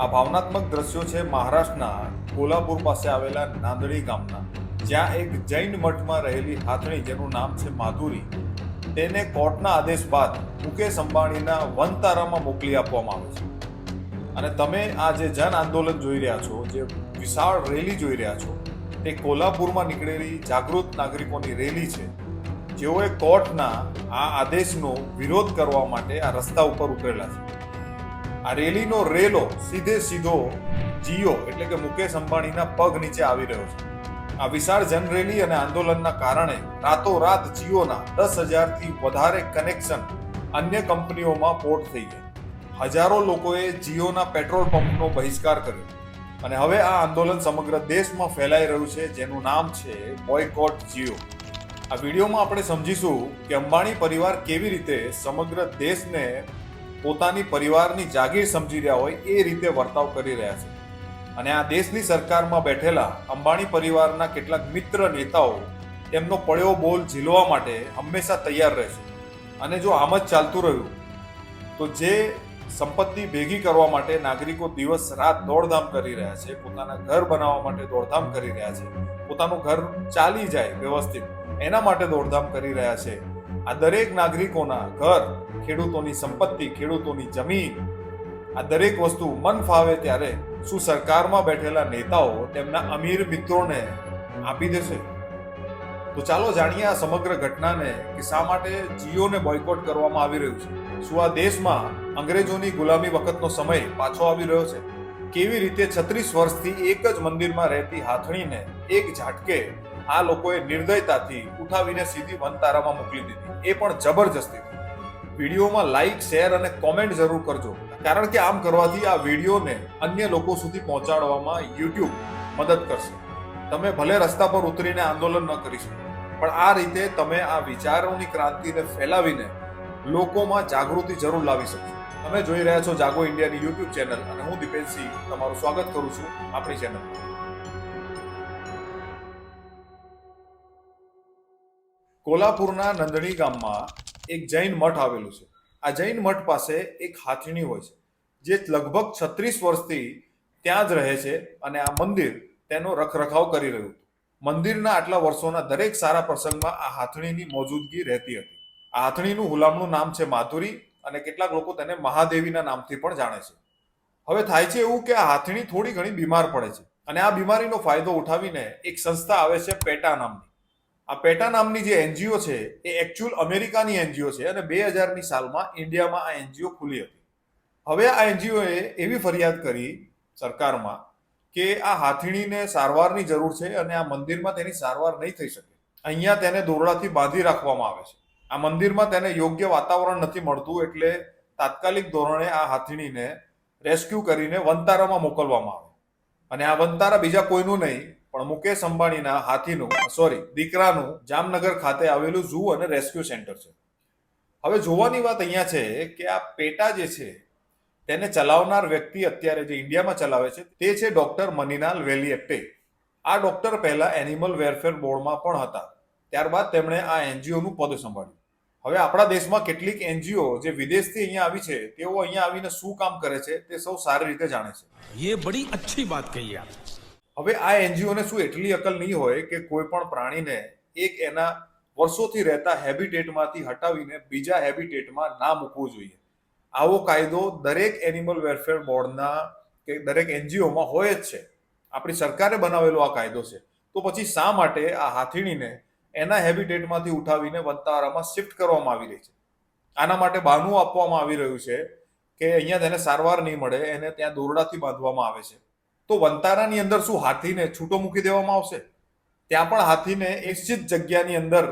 આ ભાવનાત્મક દ્રશ્યો છે મહારાષ્ટ્રના કોલ્હાપુર પાસે આવેલા નાંદડી ગામના. જ્યાં એક જૈન મઠમાં રહેલી હાથણી, જેનું નામ છે માધુરી, તેને કોર્ટના આદેશ બાદ મુકેશ અંબાણીના વનતારામાં મોકલી આપવામાં આવે છે. અને તમે આ જે જન આંદોલન જોઈ રહ્યા છો, જે વિશાળ રેલી જોઈ રહ્યા છો, તે કોલ્હાપુરમાં નીકળેલી જાગૃત નાગરિકોની રેલી છે. જેઓએ કોર્ટના આ આદેશનો વિરોધ કરવા માટે આ રસ્તા ઉપર ઉતરેલા છે. આ રેલીનો રેલો સીધે સીધો જીઓ એટલે કે મુકેશ અંબાણીના પગ નીચે આવી રહ્યો છે. આ વિશાળ જનરેલી અને આંદોલનના કારણે રાતોરાત જીઓના દસ હજારથી વધારે કનેક્શન અન્ય કંપનીઓમાં પોર્ટ થઈ ગયા. હજારો લોકોએ જીઓના પેટ્રોલ પંપનો બહિષ્કાર કર્યો. અને હવે આ આંદોલન સમગ્ર દેશમાં ફેલાઈ રહ્યું છે, જેનું નામ છે બોયકોટ જીઓ. આ વિડીયોમાં આપણે સમજીશું કે અંબાણી પરિવાર કેવી રીતે સમગ્ર દેશને પોતાની પરિવારની જાગીર સમજી રહ્યા હોય એ રીતે વર્તાવ કરી રહ્યા છે. અને આ દેશની સરકારમાં બેઠેલા અંબાણી પરિવારના કેટલાક મિત્ર નેતાઓ તેમનો પડ્યો બોલ ઝીલવા માટે હંમેશા તૈયાર રહેશે અને જો આમ જ ચાલતું રહ્યું, તો જે સંપત્તિ ભેગી કરવા માટે નાગરિકો દિવસ રાત દોડધામ કરી રહ્યા છે, પોતાના ઘર બનાવવા માટે દોડધામ કરી રહ્યા છે, પોતાનું ઘર ચાલી જાય વ્યવસ્થિત, એના માટે દોડધામ કરી રહ્યા છે આ દરેક નાગરિકોના ઘર, ખેડૂતોની સંપત્તિ, ખેડૂતોની જમીન, આ દરેક વસ્તુ મન ફાવે ત્યારે શું સરકારમાં બેઠેલા નેતાઓ તેમના અમીર મિત્રોને આપી દેશે? તો ચાલો જાણીએ આ સમગ્ર ઘટનાને કે શા માટે જીઓને બોયકોટ કરવામાં આવી રહ્યું છે. શું આ દેશમાં અંગ્રેજોની ગુલામી વખતનો સમય પાછો આવી રહ્યો છે? કેવી રીતે છત્રીસ વર્ષથી એક જ મંદિરમાં રહેતી હાથણીને એક ઝાટકે આ લોકોએ નિર્દયતાથી ઉઠાવીને સીધી વનતારામાં મોકલી દીધી. એ પણ જબરજસ્તી. વિડીયોમાં લાઈક શેર અને કોમેન્ટ જરૂર કરજો. કારણ કે આમ કરવાથી આ વિડીયોને અન્ય લોકો સુધી પહોંચાડવામાં યુટ્યુબ મદદ કરશે. તમે ભલે રસ્તા પર ઉતરીને આંદોલન ન કરી શકો, પણ આ રીતે તમે આ વિચારોની ક્રાંતિને ફેલાવીને લોકોમાં જાગૃતિ જરૂર લાવી શકશો તમે જોઈ રહ્યા છો જાગો ઇન્ડિયાની યુટ્યુબ ચેનલ, અને હું દીપેનસિંહ તમારું સ્વાગત કરું છું આપણી ચેનલ કોલ્હાપુરના નંદણી ગામમાં એક જૈન મઠ આવેલું છે. આ જૈન મઠ પાસે એક હાથીણી હોય છે, જે લગભગ છત્રીસ વર્ષથી ત્યાં જ રહે છે અને આ મંદિર તેનો રખરખાવ કરી રહ્યું હતું. મંદિરના આટલા વર્ષોના દરેક સારા પ્રસંગમાં આ હાથણીની મોજૂદગી રહેતી હતી. આ હાથણીનું હુલામણું નામ છે માધુરી અને કેટલાક લોકો તેને મહાદેવીના નામથી પણ જાણે છે. હવે થાય છે એવું કે આ હાથણી થોડી ઘણી બીમાર પડે છે અને આ બીમારીનો ફાયદો ઉઠાવીને એક સંસ્થા આવે છે પેટા નામની. આ પેટા નામની જે એનજીઓ છે, એ એકચ્યુઅલ અમેરિકાની એનજીઓ છે અને બે હજારની સાલમાં ઇન્ડિયામાં આ એનજીઓ ખુલી હતી. હવે આ એનજીઓએ એવી ફરિયાદ કરી સરકારમાં કે આ હાથીણીને સારવારની જરૂર છે અને આ મંદિરમાં તેની સારવાર નહીં થઈ શકે. અહીંયા તેને દોરડાથી બાંધી રાખવામાં આવે છે. આ મંદિરમાં તેને યોગ્ય વાતાવરણ નથી મળતું એટલે તાત્કાલિક ધોરણે આ હાથીણીને રેસ્ક્યુ કરીને વનતારામાં મોકલવામાં આવે. અને આ વનતારા બીજા કોઈનું નહીં પણ મુકેશ અંબાણીના હાથીનું સોરી દીકરાનું જામનગર ખાતે આવેલું ઝૂ અને રેસ્ક્યુ સેન્ટર છે. હવે જોવાની વાત અહીંયા છે કે આ પેટા જે છે, તેને ચલાવનાર વ્યક્તિ અત્યારે જે ઇન્ડિયામાં ચલાવે છે, તે છે ડોક્ટર મનીલાલ વેલીએપ્ટે આ ડોક્ટર પહેલા એનિમલ વેરફેર બોર્ડમાં પણ હતા. ત્યારબાદ તેમણે આ એનજીઓનું પદ સંભાળ્યું. હવે આપણા દેશમાં કેટલીક એનજીઓ જે વિદેશથી અહીંયા આવી છે, તેઓ અહીંયા આવીને શું કામ કરે છે, તે સૌ સારી રીતે જાણે છે. એ બડી અચ્છી વાત કહી આપ. હવે આ એનજીઓને શું એટલી અકલ નહીં હોય કે કોઈ પણ પ્રાણીને એક એના વર્ષોથી રહેતા હેબિટેટમાંથી હટાવીને બીજા હેબિટેટમાં ના મૂકવું જોઈએ. આવો કાયદો દરેક એનિમલ વેલફેર બોર્ડના કે દરેક એનજીઓમાં હોય જ છે. આપણી સરકારે બનાવેલો આ કાયદો છે. તો પછી શા માટે આ હાથીણીને એના હેબિટેટમાંથી ઉઠાવીને વંતારામાં શિફ્ટ કરવામાં આવી રહી છે? આના માટે બહાનું આપવામાં આવી રહ્યું છે કે અહીંયા તેને સારવાર નહીં મળે, એને ત્યાં દોરડાથી બાંધવામાં આવે છે. તો વનતારાની અંદર શું હાથીને છૂટો મૂકી દેવામાં આવશે? ત્યાં પણ હાથીને નિશ્ચિત જગ્યાની અંદર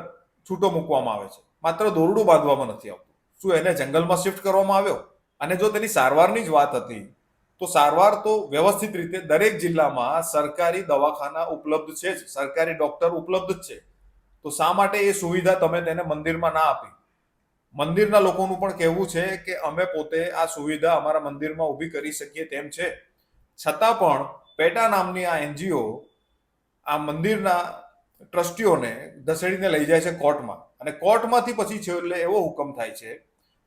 છૂટો મૂકવામાં આવે છે. માત્ર દોરડું બાંધવામાં નથી આવતું. શું એને જંગલમાં શિફ્ટ કરવામાં આવ્યો? અને જો તેની સારવારની જ વાત હતી, તો સારવાર તો વ્યવસ્થિત રીતે દરેક જિલ્લામાં સરકારી દવાખાના ઉપલબ્ધ છે જ. સરકારી ડોક્ટર ઉપલબ્ધ જ છે. તો શા માટે એ સુવિધા તમે તેને મંદિરમાં ના આપી? મંદિરના લોકોનું પણ કહેવું છે કે અમે પોતે આ સુવિધા અમારા મંદિરમાં ઊભી કરી શકીએ તેમ છે. છતાં પણ પેટા નામની આ એનજીઓ આ મંદિરના ટ્રસ્ટીઓને ધસેડીને લઈ જાય છે કોર્ટમાં અને કોર્ટમાંથી પછી છેલ્લે એવો હુકમ થાય છે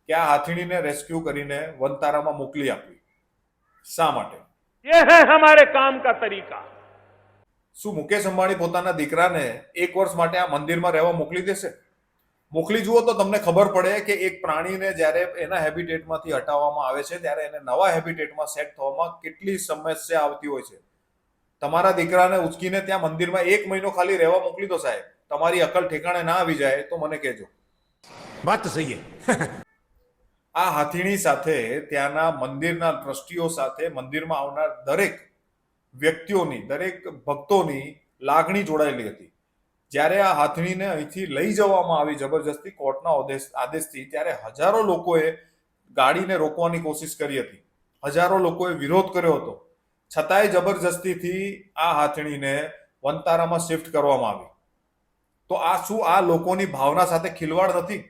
કે આ હાથીણીને રેસ્ક્યુ કરીને વનતારામાં મોકલી આપવી શા માટે ये है हमारे काम का तरीका શું મુકેશ અંબાણી પોતાના દીકરાને એક વર્ષ માટે આ મંદિરમાં રહેવા મોકલી દેશે મોકલી જુઓ તો તમને ખબર પડે કે એક પ્રાણીને જ્યારે એના હેબિટેટમાંથી હટાવવામાં આવે છે ત્યારે એને નવા હેબિટેટમાં સેટ થવામાં કેટલી સમસ્યા આવતી હોય છે. તમારા દીકરાને ઉચકીને ત્યાં મંદિરમાં એક મહિનો ખાલી રહેવા મોકલી દો સાહેબ. તમારી અકલ ઠેકાણે ના આવી જાય તો મને કહેજો. વાત સહી આ હાથીણી સાથે ત્યાંના મંદિરના ટ્રસ્ટીઓ સાથે મંદિરમાં આવનાર દરેક વ્યક્તિઓની દરેક ભક્તોની લાગણી જોડાયેલી હતી. જ્યારે આ હાથણીને અહીંથી લઈ જવામાં આવી જબરજસ્તી કોર્ટના આદેશથી, ત્યારે હજારો લોકોએ ગાડીને રોકવાની કોશિશ કરી હતી. હજારો લોકોએ વિરોધ કર્યો હતો. છતાંય જબરજસ્તીથી આ હાથણીને વનતારામાં શિફ્ટ કરવામાં આવી. તો આ શું આ લોકોની ભાવના સાથે ખિલવાડ નથી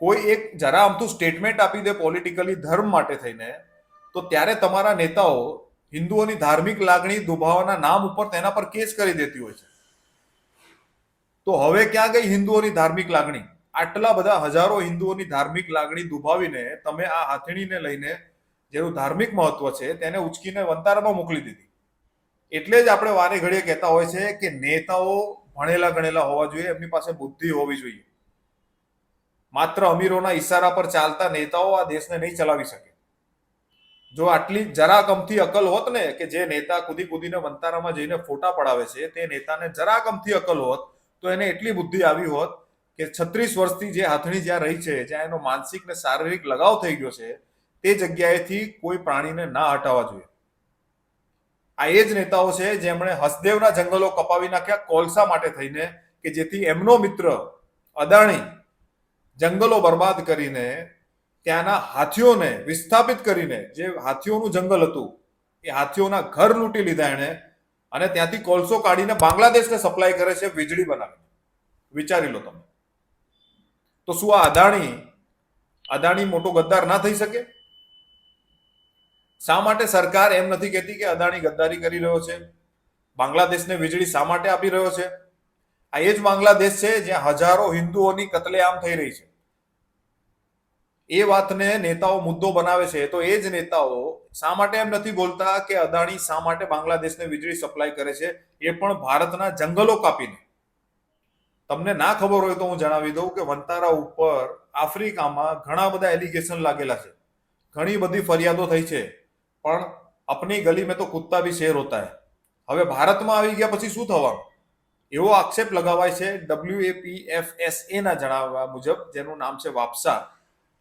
કોઈ એક જરા આમતું સ્ટેટમેન્ટ આપી દે પોલિટિકલી ધર્મ માટે થઈને, તો ત્યારે તમારા નેતાઓ હિન્દુઓની ધાર્મિક લાગણી દુભાવવાના નામ ઉપર તેના પર કેસ કરી દેતી હોય છે. તો હવે ક્યાં ગઈ હિન્દુઓની ધાર્મિક લાગણી? આટલા બધા હજારો હિન્દુઓની ધાર્મિક લાગણી દુભાવીને તમે આ હાથણીને લઈને જેનું ધાર્મિક મહત્વ છે તેને ઉચકીને વંતારામાં મોકલી દીધી. એટલે જ આપણે વારે ઘડીએ કહેતા હોય છે કે નેતાઓ ભણેલા ગણેલા હોવા જોઈએ, એમની પાસે બુદ્ધિ હોવી જોઈએ. માત્ર અમીરોના ઈશારા પર ચાલતા નેતાઓ આ દેશને નહીં ચલાવી શકે. જો આટલી જરાક અમથી અકલ હોત ને કે જે નેતા કૂદી કૂદીને વંતારામાં જઈને ફોટા પડાવે છે, તે નેતાને જરાક અમથી અકલ હોત તો એને એટલી બુદ્ધિ આવી હોત કે છત્રીસ વર્ષથી જે હાથણી જ્યાં રહી છે, જ્યાં એનો માનસિક ને શારીરિક લગાવ થઈ ગયો છે, તે જગ્યાએથી કોઈ પ્રાણીને ના હટાવવા જોઈએ. આ એ જ નેતાઓ છે જેમણે હસદેવના જંગલો કપાવી નાખ્યા કોલસા માટે થઈને, કે જેથી એમનો મિત્ર અદાણી જંગલો બરબાદ કરીને ત્યાંના હાથીઓને વિસ્થાપિત કરીને, જે હાથીઓનું જંગલ હતું, એ હાથીઓના ઘર લૂંટી લીધા એણે અને ત્યાંથી કોલસો કાઢીને બાંગ્લાદેશને સપ્લાય કરે છે, વીજળી બનાવીને. વિચારી લો તમે. તો શું આ અદાણી અદાણી મોટો ગદ્દાર ના થઈ શકે? શા માટે સરકાર એમ નથી કહેતી કે અદાણી ગદ્દારી કરી રહ્યો છે? બાંગ્લાદેશને વીજળી શા માટે આપી રહ્યો છે? આ એ જ બાંગ્લાદેશ છે જ્યાં હજારો હિન્દુઓની કતલેઆમ થઈ રહી છે. એ વાતને નેતાઓ મુદ્દો બનાવે છે, તો એ જ નેતાઓ શા માટે એમ નથી બોલતા કે અદાણી શા માટે બાંગ્લાદેશને વીજળી સપ્લાય કરે છે? એ પણ ભારતના જંગલો કાપીને. તમને ના ખબર હોય તો હું જણાવી દઉં કે વંતારા ઉપર આફ્રિકામાં ઘણા બધા એલિગેશન લાગેલા છે. ઘણી બધી ફરિયાદો થઈ છે, પણ અપની ગલી મેં તો કુત્તા બી શેર હોતા હે. હવે ભારતમાં આવી ગયા પછી શું થવાનું? એવો આક્ષેપ લગાવાય છે ડબલ્યુએપીએફએસએ ના જણાવ્યા મુજબ, જેનું નામ છે વાપસા.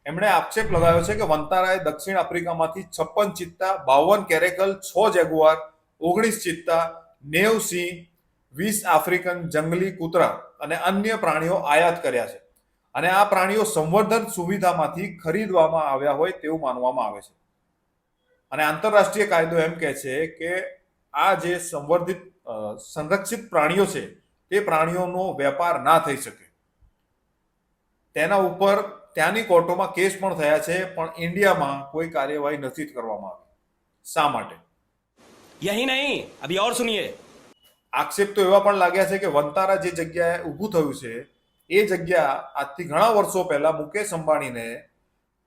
એમણે આક્ષેપ લગાવ્યો છે કે વંતારાએ દક્ષિણ આફ્રિકામાંથી છપ્પન ચિત્તા, બાવન કેરેકલ, છ જેગુઆર, ઓગણીસ ચિત્તા, નેવ સિંહ, વીસ આફ્રિકન જંગલી કૂતરા અને અન્ય પ્રાણીઓ આયાત કર્યા છે. અને આ પ્રાણીઓ સંવર્ધન સુવિધામાંથી ખરીદવામાં આવ્યા હોય તેવું માનવામાં આવે છે. અને આંતરરાષ્ટ્રીય કાયદો એમ કહે છે કે આ જે સંવર્ધિત સંરક્ષિત પ્રાણીઓ છે, તે પ્રાણીઓનો વેપાર ના થઈ શકે. તેના ઉપર ત્યાંની કોર્ટોમાં કેસ પણ થયા છે પણ ઇન્ડિયામાં કોઈ કાર્યવાહી નથી કરવામાં આવી. શા માટે? યહી નહીં અભી ઓર સુનિયે. આક્ષેપ તો એવા પણ લાગ્યા છે કે વંતારા જે જગ્યાએ ઊભું થયું છે એ જગ્યા આજથી ઘણા વર્ષો પહેલા મુકેશ અંબાણીને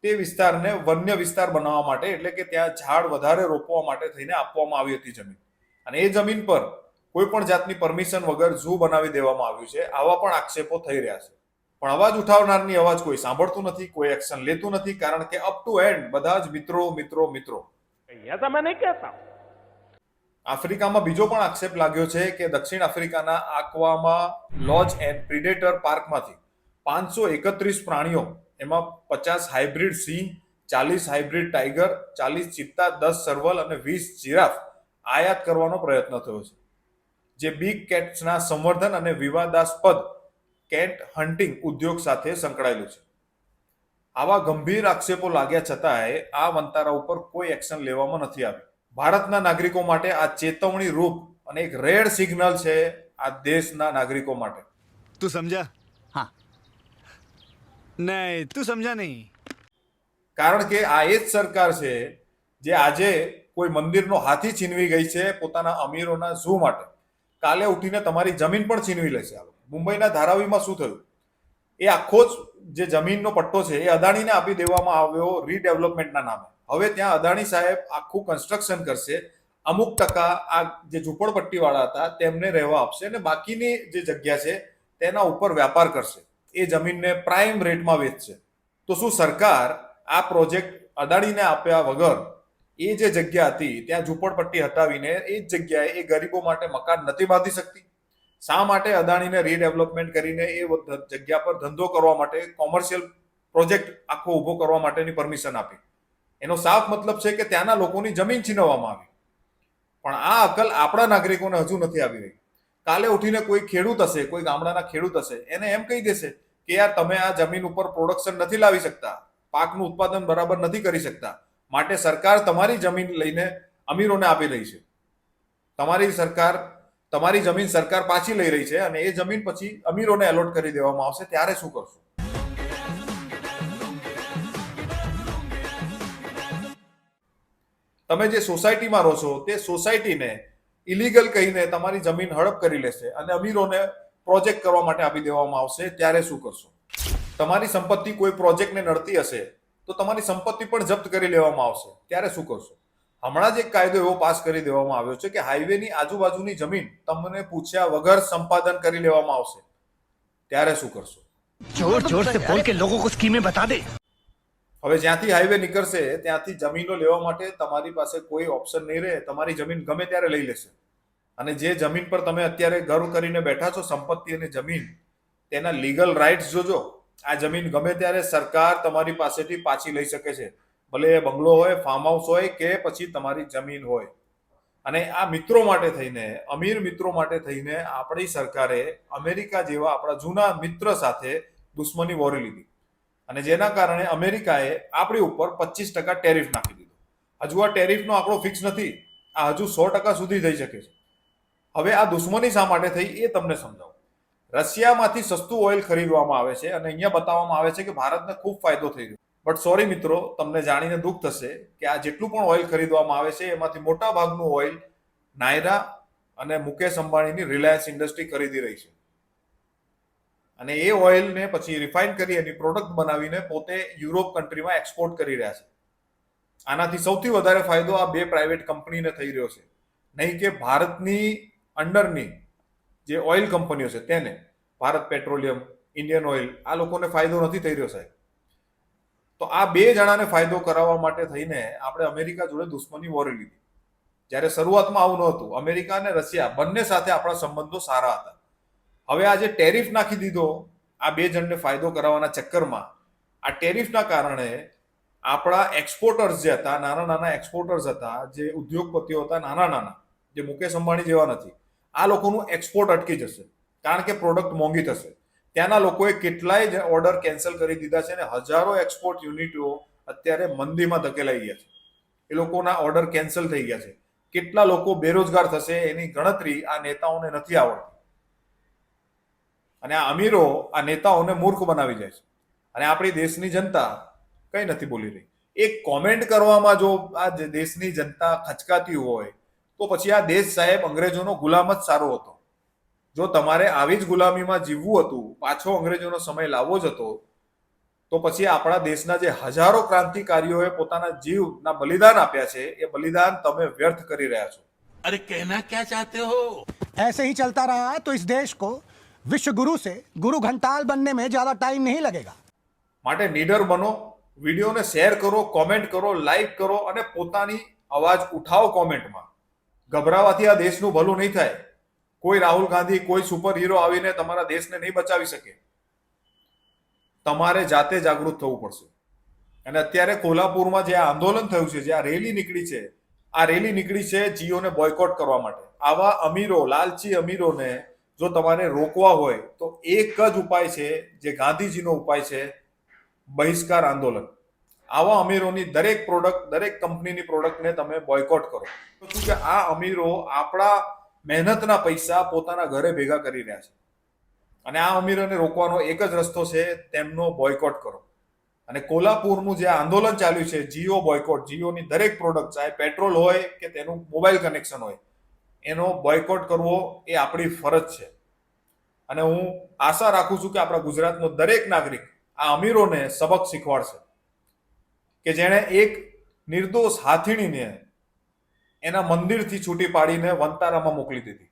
તે વિસ્તારને વન્ય વિસ્તાર બનાવવા માટે એટલે કે ત્યાં ઝાડ વધારે રોપવા માટે થઈને આપવામાં આવી હતી જમીન. અને એ જમીન પર કોઈ પણ જાતની પરમિશન વગર ઝૂ બનાવી દેવામાં આવ્યું છે આવા પણ આક્ષેપો થઈ રહ્યા છે. પણ અવાજ ઉઠાવનારની અવાજ કોઈ સાંભળતું નથી કોઈ એક્શન લેતું નથી કારણ કે અપ ટુ એન્ડ બધા જ મિત્રો મિત્રો મિત્રો. નહીં કહેતા. આફ્રિકામાં બીજો પણ આક્ષેપ લાગ્યો છે કે દક્ષિણ આફ્રિકાના આકવામાં લોજ એન્ડ પ્રિડેટર પાર્કમાંથી પાંચસો એકત્રીસ પ્રાણીઓ એમાં પચાસ હાઇબ્રિડ સિંહ ચાલીસ હાઇબ્રિડ ટાઈગર ચાલીસ ચિત્તા દસ સર્વલ અને વીસ જીરાફ આયાત કરવાનો પ્રયત્ન થયો છે. જે બિગ કેટ્સના સંવર્ધન અને વિવાદાસ્પદ કેટ હન્ટિંગ ઉદ્યોગ સાથે સંકળાયેલું છે. આવા ગંભીર આક્ષેપો લાગ્યા છતાંય આ વંતારા ઉપર કોઈ એક્શન લેવામાં નથી આવ્યું. ભારતના નાગરિકો માટે આ ચેતવણી રૂપ અને એક રેડ સિગ્નલ છે આ દેશના નાગરિકો માટે. તું સમજા? હા. નહીં તું સમજા નહીં. કારણ કે આ એ જ સરકાર છે જે આજે કોઈ મંદિરનો હાથી છીનવી ગઈ છે પોતાના અમીરોના ઝૂ માટે. કાલે ઉઠીને તમારી જમીન પણ છીનવી લેશે આ મુંબઈના ધારાવીમાં શું થયું? એ આખો જ જે જમીનનો પટ્ટો છે, એ અદાણીને આપી દેવામાં આવ્યો રીડેવલપમેન્ટના નામે. હવે ત્યાં અદાણી સાહેબ આખું કન્સ્ટ્રક્શન કરશે, અમુક ટકા આ જે ઝૂંપડપટ્ટીવાળા હતા તેમને રહેવા આપશે અને બાકીની જે જગ્યા છે તેના ઉપર વ્યાપાર કરશે. એ જમીનને પ્રાઇમ રેટમાં વેચશે. તો શું સરકાર આ પ્રોજેક્ટ અદાણીને આપ્યા વગર એ જે જગ્યા હતી, ત્યાં ઝૂંપડપટ્ટી હટાવીને એ જ જગ્યાએ એ ગરીબો માટે મકાન નથી બાંધી શકતી? શા માટે અદાણીને રીડેવલપમેન્ટ કરીને એ જગ્યા પર ધંધો કરવા માટે કોમર્શિયલ પ્રોજેક્ટ આખો ઊભો કરવા માટેની પરમિશન આપી? એનો સાફ મતલબ છે કે ત્યાંના લોકોની જમીન છીનવવામાં આવી. પણ આ અકલ આપણા નાગરિકોને હજુ નથી આવી રહી. કાલે ઉઠીને કોઈ ખેડૂત હશે, કોઈ ગામડાના ખેડૂત હશે, એને એમ કહી દેશે કે યાર, તમે આ જમીન ઉપર પ્રોડક્શન નથી લાવી શકતા. પાકનું ઉત્પાદન બરાબર નથી કરી શકતા. માટે સરકાર તમારી જમીન લઈને અમીરોને આપી રહી છે. તમારી સરકાર તમારી જમીન સરકાર પાછી લઈ રહી છે અને એ જમીન પછી અમીરોને એલોટ કરી દેવામાં આવશે, ત્યારે શું કરશો? તમે જે સોસાયટીમાં રહો છો, તે સોસાયટીને ઇલીગલ કહીને તમારી જમીન હડપ કરી લેશે અને અમીરોને પ્રોજેક્ટ કરવા માટે આપી દેવામાં આવશે, ત્યારે શું કરશો? તમારી સંપત્તિ કોઈ પ્રોજેક્ટને નડતી હશે, તો તમારી સંપત્તિ પણ જપ્ત કરી લેવામાં આવશે, ત્યારે શું કરશો? હમણાં જ એક કાયદો એવો પાસ કરી દેવામાં આવ્યો છે કે હાઈવેની આજુબાજુની જમીન તમને પૂછ્યા વગર સંપાદન કરી લેવામાં આવશે. ત્યારે શું કરશો? જોર જોર સે બોલ કે લોકો કો સ્કીમે બતા દે. હવે જ્યાંથી હાઈવે નીકળશે ત્યાંથી જમીનો લેવા માટે તમારી પાસે કોઈ ઓપ્શન નહીં રહે. તમારી જમીન ગમે ત્યારે લઈ લેશે. અને જે જમીન પર તમે અત્યારે ઘર કરીને બેઠા છો સંપત્તિ અને જમીન તેના લીગલ રાઇટ્સ જોજો. આ જમીન ગમે ત્યારે સરકાર તમારી પાસેથી પાછી લઈ શકે છે. ભલે એ બંગલો હોય ફાર્મ હાઉસ હોય કે પછી તમારી જમીન હોય. અને આ મિત્રો માટે થઈને, અમીર મિત્રો માટે થઈને આપણી સરકારે અમેરિકા જેવા આપણા જૂના મિત્ર સાથે દુશ્મની વોરી લીધી. અને જેના કારણે અમેરિકાએ આપણી ઉપર પચીસ ટકા ટેરિફ નાખી દીધો. હજુ આ ટેરિફનો આંકડો ફિક્સ નથી. આ હજુ સો ટકા સુધી થઈ શકે છે. હવે આ દુશ્મની શા માટે થઈ એ તમને સમજાવું. રશિયામાંથી સસ્તું ઓઇલ ખરીદવામાં આવે છે અને અહીંયા બતાવવામાં આવે છે કે ભારતને ખૂબ ફાયદો થઈ રહ્યો બટ સોરી મિત્રો, તમને જાણીને દુઃખ થશે કે આ જેટલું પણ ઓઇલ ખરીદવામાં આવે છે, એમાંથી મોટા ભાગનું ઓઇલ નાયરા અને મુકેશ અંબાણીની રિલાયન્સ ઇન્ડસ્ટ્રી ખરીદી રહી છે. અને એ ઓઇલને પછી રિફાઇન કરી એની પ્રોડક્ટ બનાવીને પોતે યુરોપ કન્ટ્રીમાં એક્સપોર્ટ કરી રહ્યા છે. આનાથી સૌથી વધારે ફાયદો આ બે પ્રાઇવેટ કંપનીને થઈ રહ્યો છે. નહીં કે ભારતની અંડરની જે ઓઇલ કંપનીઓ છે, તેને, ભારત પેટ્રોલિયમ ઇન્ડિયન ઓઇલ આ લોકોને ફાયદો નથી થઈ રહ્યો સાહેબ. તો આ બે જણાને ફાયદો કરાવવા માટે થઈને આપણે અમેરિકા જોડે દુશ્મની વોરી લીધી. જ્યારે શરૂઆતમાં આવું નહોતું. અમેરિકા અને રશિયા બંને સાથે આપણા સંબંધો સારા હતા. હવે આ જે ટેરિફ નાખી દીધો, આ બે જણને ફાયદો કરાવવાના ચક્કરમાં, આ ટેરિફના કારણે આપણા એક્સપોર્ટર્સ જે હતા, નાના નાના એક્સપોર્ટર્સ હતા, જે ઉદ્યોગપતિઓ હતા, નાના નાના, જે મુકેશ અંબાણી જેવા નથી, આ લોકોનું એક્સપોર્ટ અટકી જશે. કારણ કે પ્રોડક્ટ મોંઘી થશે. ત્યાંના લોકોએ કેટલાય ઓર્ડર કેન્સલ કરી દીધા છે અને હજારો એક્સપોર્ટ યુનિટો અત્યારે મંદીમાં ધકેલાઈ ગયા છે. એ લોકોના ઓર્ડર કેન્સલ થઈ ગયા છે. કેટલા લોકો બેરોજગાર થશે એની ગણતરી આ નેતાઓને નથી આવડતી. અને આ અમીરો આ નેતાઓને મૂર્ખ બનાવી જાય છે. અને આપણી દેશની જનતા કંઈ નથી બોલી રહી. એક કોમેન્ટ કરવામાં જો આ દેશની જનતા ખચકાતી હોય, તો પછી આ દેશ સાહેબ અંગ્રેજોનો ગુલામ જ સારો હતો. જો તમારે આવી જ ગુલામીમાં જીવવું હતું પાછો અંગ્રેજોનો સમય લાવવો જ હતો તો પછી આપણા દેશના જે હજારો ક્રાંતિકારીઓએ પોતાના જીવના બલિદાન આપ્યા છે એ બલિદાન તમે વ્યર્થ કરી રહ્યા છો अरे कहना क्या चाहते हो ऐसे ही चलता रहा तो इस देश को विश्व गुरु से गुरु घंटाल बनने में ज्यादा टाइम नहीं लगेगा માટે નીડર બનો વિડીયોને શેર કરો કોમેન્ટ કરો લાઈક કરો અને પોતાની અવાજ ઉઠાવો કોમેન્ટમાં ગભરાવાથી આ દેશનું ભલું નહીં થાય કોઈ રાહુલ ગાંધી, કોઈ સુપર હીરો આવીને તમારા દેશને નહીં બચાવી શકે. તમારે જાતે જાગૃત થવું પડશે. અને અત્યારે કોલ્હાપુરમાં જે આંદોલન થયું છે, જે આ રેલી નીકળી છે, આ રેલી નીકળી છે જીઓને બોયકોટ કરવા માટે. આવા અમીરો, લાલચી અમીરોને જો તમારે રોકવા હોય, તો એક જ ઉપાય છે, જે ગાંધીજીનો ઉપાય છે, બહિષ્કાર આંદોલન. આવા અમીરોની દરેક પ્રોડક્ટ દરેક કંપનીની પ્રોડક્ટને તમે બોયકોટ કરો. શું કે આ અમીરો આપણા મહેનતના પૈસા પોતાના ઘરે ભેગા કરી રહ્યા છે. અને આ અમીરોને રોકવાનો એક જ રસ્તો છે, તેમનો બોયકોટ કરો. અને કોલ્હાપુરનું જે આંદોલન ચાલ્યું છે, જીઓ બોયકોટ જીઓની દરેક પ્રોડક્ટ ચાહે પેટ્રોલ હોય કે તેનું મોબાઈલ કનેક્શન હોય, એનો બોયકોટ કરવો એ આપણી ફરજ છે. અને હું આશા રાખું છું કે આપણા ગુજરાતનો દરેક નાગરિક આ અમીરોને સબક શીખવાડશે. કે જેણે એક નિર્દોષ હાથીણીને એના મંદિરથી છૂટી પાડીને વંતારામાં મોકલી દીધી.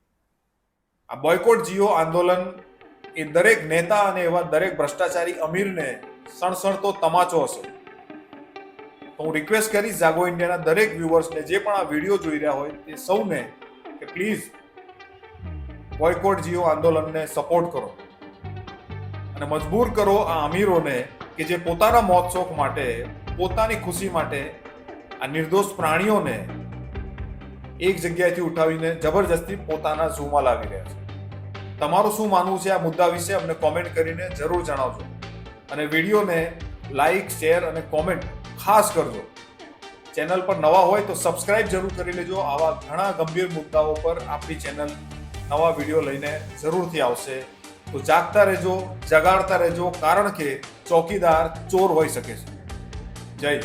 આ બોયકોટ જીઓ આંદોલન એ દરેક નેતા અને એવા દરેક ભ્રષ્ટાચારી અમીરને સણસણતો તમાચો હશે. તો હું રિક્વેસ્ટ કરીશ જાગો ઇન્ડિયાના દરેક વ્યુઅર્સને જે પણ આ વીડિયો જોઈ રહ્યા હોય તે સૌને કે પ્લીઝ બોયકોટ જીઓ આંદોલનને સપોર્ટ કરો. અને મજબૂર કરો આ અમીરોને કે જે પોતાના મોત શોખ માટે, પોતાની ખુશી માટે આ નિર્દોષ પ્રાણીઓને એક જગ્યાએથી ઉઠાવીને જબરજસ્તી પોતાના ઝૂમાં લાવી રહ્યા છે. તમારું શું માનવું છે આ મુદ્દા વિશે અમને કોમેન્ટ કરીને જરૂર જણાવજો. અને વિડીયોને લાઈક શેર અને કોમેન્ટ ખાસ કરજો. ચેનલ પર નવા હોય તો સબસ્ક્રાઇબ જરૂર કરી લેજો. આવા ઘણા ગંભીર મુદ્દાઓ પર આપણી ચેનલ નવા વીડિયો લઈને જરૂરથી આવશે. તો જાગતા રહેજો, જગાડતા રહેજો, કારણ કે ચોકીદાર ચોર હોઈ શકે છે. જય